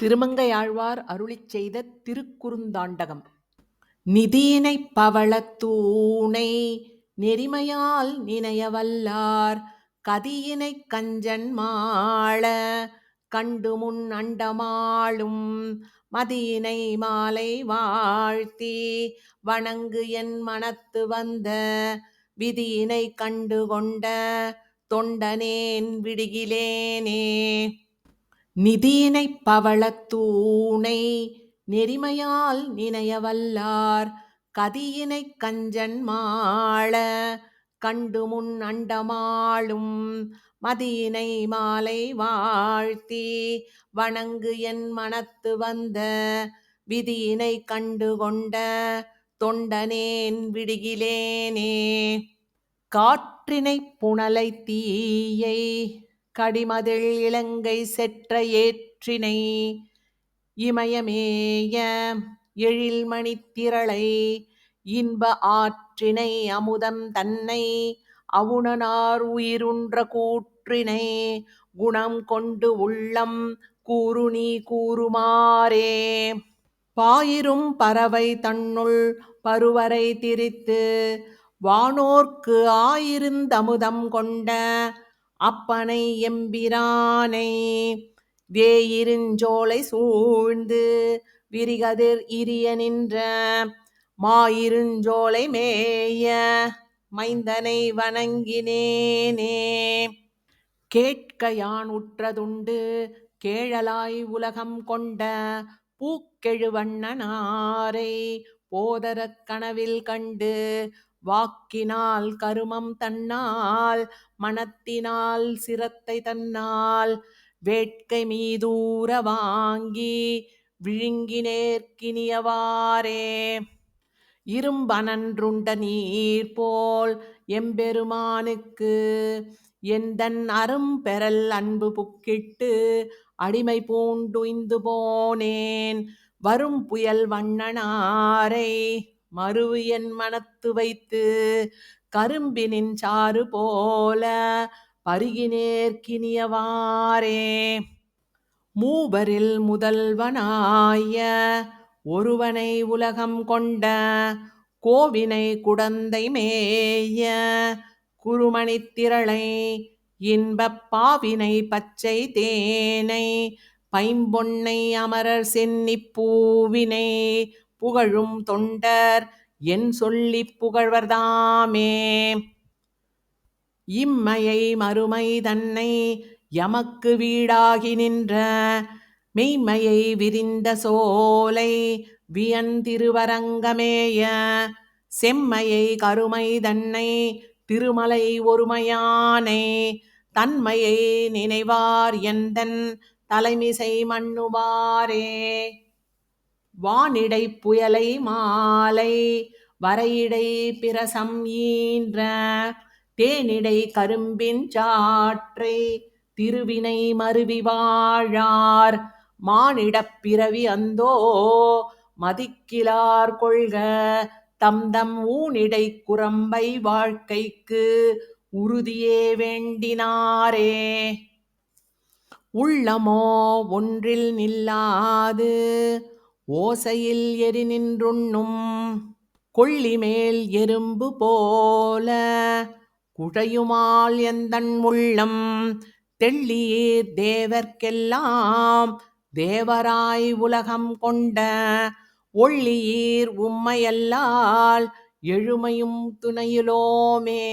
திருமங்கையாழ்வார் அருளிச் செய்த திருக்குறுந்தாண்டகம். நிதியினைப் பவளத்தூணை நெறிமையால் நினையவல்லார் கதியினைக் கஞ்சன் மாள கண்டுமுன் அண்டமாளும் மதியினை மாலை வாழ்த்தி வணங்கு என் மனத்து வந்த விதியினை கண்டு கொண்ட தொண்டனேன் விடுகிலேனே. நிதியினை பவளத்தூணை நெறிமையால் நினையவல்லார் கதியினைக் கஞ்சன் மாள கண்டுமுன் அண்டமாளும் மதியினை மாலை வாழ்த்தி வணங்கு என் மனத்து வந்த விதியினை கண்டு கொண்ட தொண்டனேன் விடுகிலேனே. காற்றினைப் புனலை தீயை கடிமதில் இலங்கை செற்ற ஏற்றினை இமயமேய எழில்மணித்திரளை இன்ப ஆற்றினை அமுதம் தன்னை அவுணனார் உயிருன்ற கூற்றினை குணம் கொண்டு உள்ளம் கூறு நீ கூறுமாறே. பாயிரும் பறவை தன்னுள் பருவரை திரித்து வானோர்க்கு ஆயிருந்தமுதம் கொண்ட அப்பனை எம்பிரானை வேயிருஞ்சோலை சூழ்ந்து விரிகதிர் இரிய நின்ற மாயிருஞ்சோலை மேய மைந்தனை வணங்கினேனே. கேட்க யான் உற்றதுண்டு கேழலாய் உலகம் கொண்ட பூக்கெழுவண்ணனாரை போதரக் கனவில் கண்டு வாக்கினால் கருமம் தன்னால் மனத்தினால் சிரத்தை தன்னால் வேட்கை மீதூர வாங்கி விழுங்கி விழுங்கினேற்கினியவாறே இரும்பனன்றுண்ட நீர் போல் எம்பெருமானுக்கு எந்தன் அரும் பெறல் அன்பு புக்கிட்டு அடிமை பூண்டுய்ந்து போனேன் வரும் புயல் வண்ணனாரை. மறுவு என் மனத்து வைத்து கரும்பினின் சாறு போல பருகினேற்கினியவாரே மூவரில் முதல்வனாய ஒருவனை உலகம் கொண்ட கோவினை குடந்தை மேய குருமணித்திரளை இன்பப் பாவினை பச்சை தேனை பைம்பொன்னை அமரர் சென்னிப் பூவினை புகழும் தொண்டர் என் சொல்லிப் புகழ்வர்தாமே. இம்மையை மறுமை தன்னை எமக்கு வீடாகி நின்ற மெய்மையை விரிந்த சோலை வியன் திருவரங்கமேய செம்மையை கருமை தன்னை திருமலை ஒருமையானை தன்மையை நினைவார் எந்தன் தலைமிசை மண்ணுவாரே. வானிடை புயலை மாலை வரையிடை பிரசம் ஈன்ற தேனிடை கரும்பின் சாற்றை திருவினை மருவி வாழார் மானிடப் பிறவி அந்தோ மதிக்கிலார் கொள்க தம் தம் ஊனிடை குரம்பை வாழ்க்கைக்கு உறுதியே வேண்டினாரே. உள்ளமோ ஒன்றில் நில்லாது ஓசையில் எரி நின்றுண்ணும் கொள்ளிமேல் எறும்பு போல குழையுமால் எந்தன் உள்ளம் தெள்ளியீர் தேவர்க்கெல்லாம் தேவராய் உலகம் கொண்ட ஒள்ளியீர் உம்மையல்லால் எழுமையும் துணையிலோமே.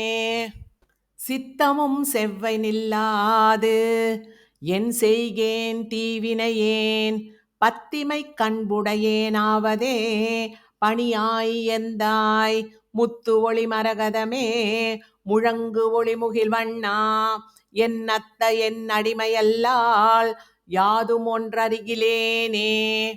சித்தமும் செவ்வை நில்லாது என் செய்கேன் தீவினையேன் பத்திமை கண்புடையேனாவதே பணியாய் எந்தாய்? முத்து ஒளி மரகதமே முழங்கு ஒளிமுகில் வண்ணா? என் அத்த என் அடிமையல்லால் யாதும் ஒன்றருகிலேனே?